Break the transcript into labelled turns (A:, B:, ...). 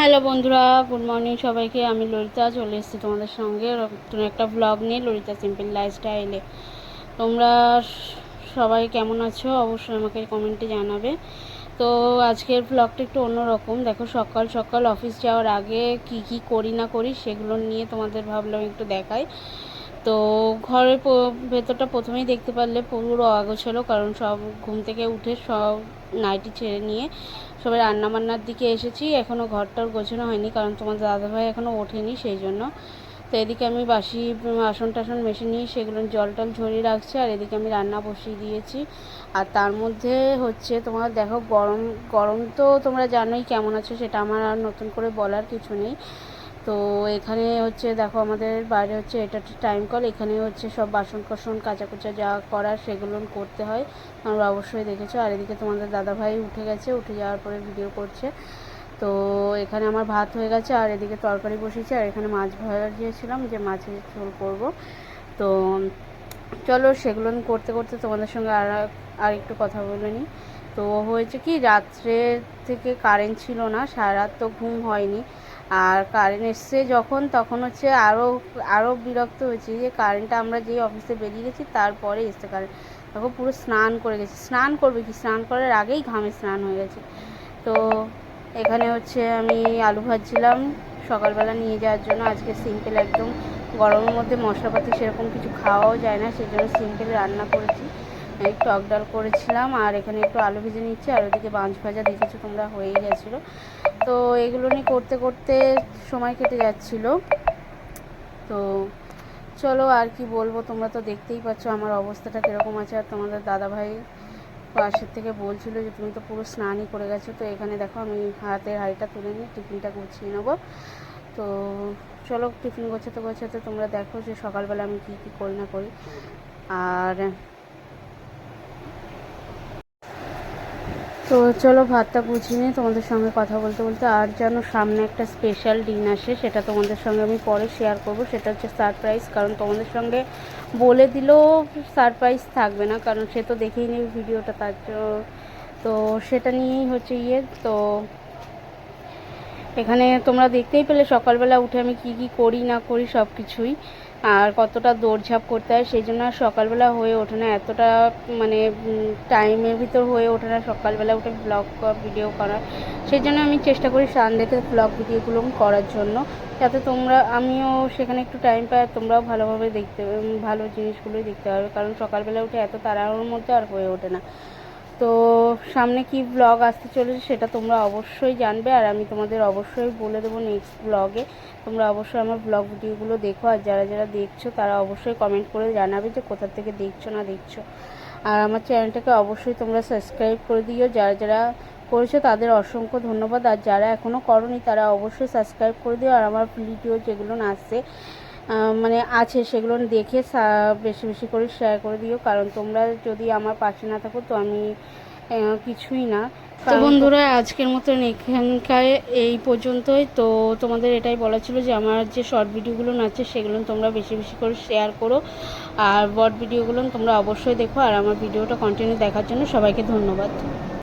A: Hello বন্ধুরা good morning সবাইকে। আমি ললিতা, চলে এসেছি তোমাদের সঙ্গে নতুন একটা ব্লগ নিয়ে, ললিতা সিম্পল লাইফস্টাইলে তোমরা সবাই কেমন আছো? অবশ্যই আমাকে কমেন্টে জানাবে। তো আজকের ব্লগটা একটু অন্যরকম। দেখো, সকাল সকাল অফিস যাওয়ার আগে কি কি করি না করি সেগুলো নিয়ে তোমাদের ভাবলাম একটু দেখাই। তো ঘরের ভেতরটা প্রথমেই দেখতে পারলে পুরো আগোছালো কারণ সব ঘুম থেকে উঠে সব নাইটি ছেড়ে নিয়ে সবাই রান্নাবান্নার দিকে এসেছি। এখনও ঘরটার গোছানো হয়নি, কারণ তোমার দাদাভাই এখনও ওঠেনি সেই জন্য তো এদিকে আমি বাসি আসন টাসন মেশে নিয়ে সেগুলো জল টল ঝরিয়ে রাখছি, আর এদিকে আমি রান্না বসিয়ে দিয়েছি। আর তার মধ্যে হচ্ছে তোমার দেখো গরম গরম তো তোমরা জানোই কেমন আছে, সেটা আমার আর নতুন করে বলার কিছু নেই। তো এখানে হচ্ছে দেখো আমাদের বাইরে হচ্ছে এটা টাইম কল এখানে হচ্ছে সব বাসন কোসন কাঁচা কুচা যা করার সেগুলো করতে হয়। তোমরা অবশ্যই দেখেছ। আর এদিকে তোমাদের দাদাভাই উঠে গেছে, উঠে যাওয়ার পরে ভিডিও করছে। তো এখানে আমার ভাত হয়ে গেছে, আর এদিকে তরকারি বসেছি আর এখানে মাছ ভাজিয়েছিলাম, যে মাছের ঝোল করব। তো চলো সেগুলো করতে করতে তোমাদের সঙ্গে আর আর একটু কথা বলে নিই। তো হয়েছে কি, রাত্রে থেকে কারেন্ট ছিল না সারা রাত তো ঘুম হয়নি। আর কারেন্ট এসছে যখন, তখন হচ্ছে আরও আরও বিরক্ত হয়েছি যে কারেন্টটা আমরা যেই অফিসে বেরিয়ে গেছি, তারপরে এসছে কারেন্ট তখন পুরো স্নান করে গেছি। স্নান করবে কি? স্নান করার আগেই ঘামে স্নান হয়ে গেছে। তো এখানে হচ্ছে আমি আলু ভাজছিলাম। সকালবেলা নিয়ে যাওয়ার জন্য আজকে সিম্পল একদম গরমের মধ্যে মশলাপাতি সেরকম কিছু খাওয়াও যায় না সেই জন্য সিম্পল রান্না করেছি। টক ডাল করেছিলাম আর এখানে একটু আলু ভেজে নিচ্ছি, আর ওদিকে বাঁশ ভাজা দেখেছ তোমরা হয়েই গেছিল। তো এগুলো নিয়ে করতে করতে সময় কেটে যাচ্ছিল। তো চলো আর কি বলব, তোমরা তো দেখতেই পাচ্ছ আমার অবস্থাটা কীরকম আছে। আর তোমাদের দাদাভাই পাশের থেকে বলছিল যে, তুমি তো পুরো স্নানই করে গেছো। তো এখানে দেখো আমি হাতের হাঁড়িটা তুলে নিয়ে টিফিনটা গুছিয়ে নেব। তো চলো টিফিন গোছাতে গোছাতে তোমরা দেখো যে সকালবেলা আমি কী কী করি না করি। আর তো চলো ভাতটা গুছিয়ে নিয়ে তোমাদের সঙ্গে কথা বলতে বলতে আর যেন সামনে একটা স্পেশাল ডিন আসে, সেটা তোমাদের সঙ্গে আমি পরে শেয়ার করব। সেটা হচ্ছে সারপ্রাইজ কারণ তোমাদের সঙ্গে বলে দিলেও সারপ্রাইজ থাকবে না, কারণ সে তো দেখেই নেবে ভিডিওটা তার তো সেটা নিয়েই হচ্ছে ইয়ে তো এখানে তোমরা দেখতেই পেলে সকালবেলা উঠে আমি কি কি করি না করি সব কিছুই আর কতটা দৌড়ঝাঁপ করতে হয় সেই জন্য সকালবেলা হয়ে ওঠে না। এতটা মানে টাইমের ভিতর হয়ে ওঠে না সকালবেলা উঠে ব্লগ ভিডিও করা। সেই জন্য আমি চেষ্টা করি সানডেতে ব্লগ ভিডিওগুলো করার জন্য। যাতে তোমরা, আমিও সেখানে একটু টাইম পাই, আর তোমরাও ভালোভাবে দেখতে, ভালো জিনিসগুলোই দেখতে পারবে। কারণ সকালবেলা উঠে এত তাড়াহুড়োর মধ্যে আর হয়ে ওঠে না। তো সামনে কি ব্লগ আসতে চলেছে সেটা তোমরা অবশ্যই জানবে, আর আমি তোমাদের অবশ্যই বলে দেবো নেক্সট ব্লগে তোমরা অবশ্যই আমার ব্লগ ভিডিওগুলো দেখো, আর যারা যারা দেখছ তারা অবশ্যই কমেন্ট করে জানাবে যে কোথা থেকে দেখছ না দেখছ। আর আমার চ্যানেলটাকে অবশ্যই তোমরা সাবস্ক্রাইব করে দিও। যারা যারা করেছ তাদের অসংখ্য ধন্যবাদ। আর যারা এখনও করনি তারা অবশ্যই সাবস্ক্রাইব করে দিও। আর আমার ভিডিও যেগুলো না আসছে মানে আছে সেগুলো দেখে বেশি বেশি করে শেয়ার করে দিও। কারণ তোমরা যদি আমার পাশে না থাকো তো আমি কিছুই না। তো বন্ধুরা আজকের মতন এখানকার এই পর্যন্তই। তো তোমাদের এটাই বলা ছিল যে আমার যে শর্ট ভিডিওগুলো আছে সেগুলো তোমরা বেশি বেশি করে শেয়ার করো। আর বট ভিডিওগুলো তোমরা অবশ্যই দেখো। আর আমার ভিডিওটা কন্টিনিউ দেখার জন্য সবাইকে ধন্যবাদ।